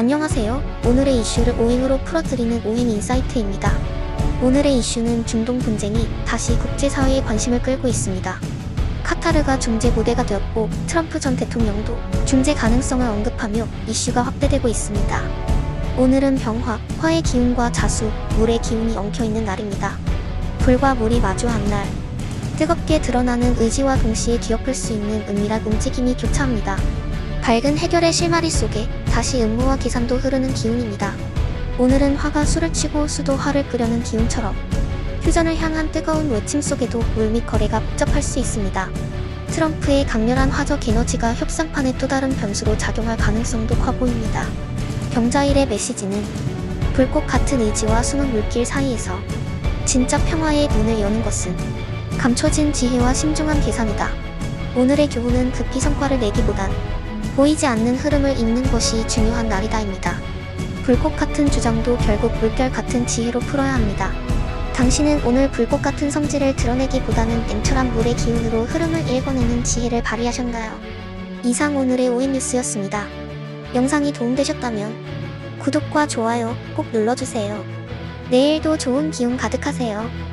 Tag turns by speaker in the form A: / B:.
A: 안녕하세요. 오늘의 이슈를 오행으로 풀어드리는 오행 인사이트입니다. 오늘의 이슈는 중동 분쟁이 다시 국제사회의 관심을 끌고 있습니다. 카타르가 중재 모대가 되었고 트럼프 전 대통령도 중재 가능성을 언급하며 이슈가 확대되고 있습니다. 오늘은 병화, 화의 기운과 자수, 물의 기운이 엉켜있는 날입니다. 불과 물이 마주한 날, 뜨겁게 드러나는 의지와 동시에 뒤엎을 수 있는 은밀한 움직임이 교차합니다. 밝은 해결의 실마리 속에 다시 음모와 계산도 흐르는 기운입니다. 오늘은 화가 술을 치고 수도 화를 끄려는 기운처럼 휴전을 향한 뜨거운 외침 속에도 물및 거래가 복잡할 수 있습니다. 트럼프의 강렬한 화적 에너지가 협상판의 또 다른 변수로 작용할 가능성도 커 보입니다. 경자일의 메시지는 불꽃 같은 의지와 숨은 물길 사이에서 진짜 평화의 문을 여는 것은 감춰진 지혜와 신중한 계산이다. 오늘의 교훈은 급히 성과를 내기보단 보이지 않는 흐름을 읽는 것이 중요한 날이다입니다. 불꽃 같은 주장도 결국 물결 같은 지혜로 풀어야 합니다. 당신은 오늘 불꽃 같은 성질을 드러내기보다는 냉철한 물의 기운으로 흐름을 읽어내는 지혜를 발휘하셨나요? 이상 오늘의 오인 뉴스였습니다. 영상이 도움되셨다면 구독과 좋아요 꼭 눌러주세요. 내일도 좋은 기운 가득하세요.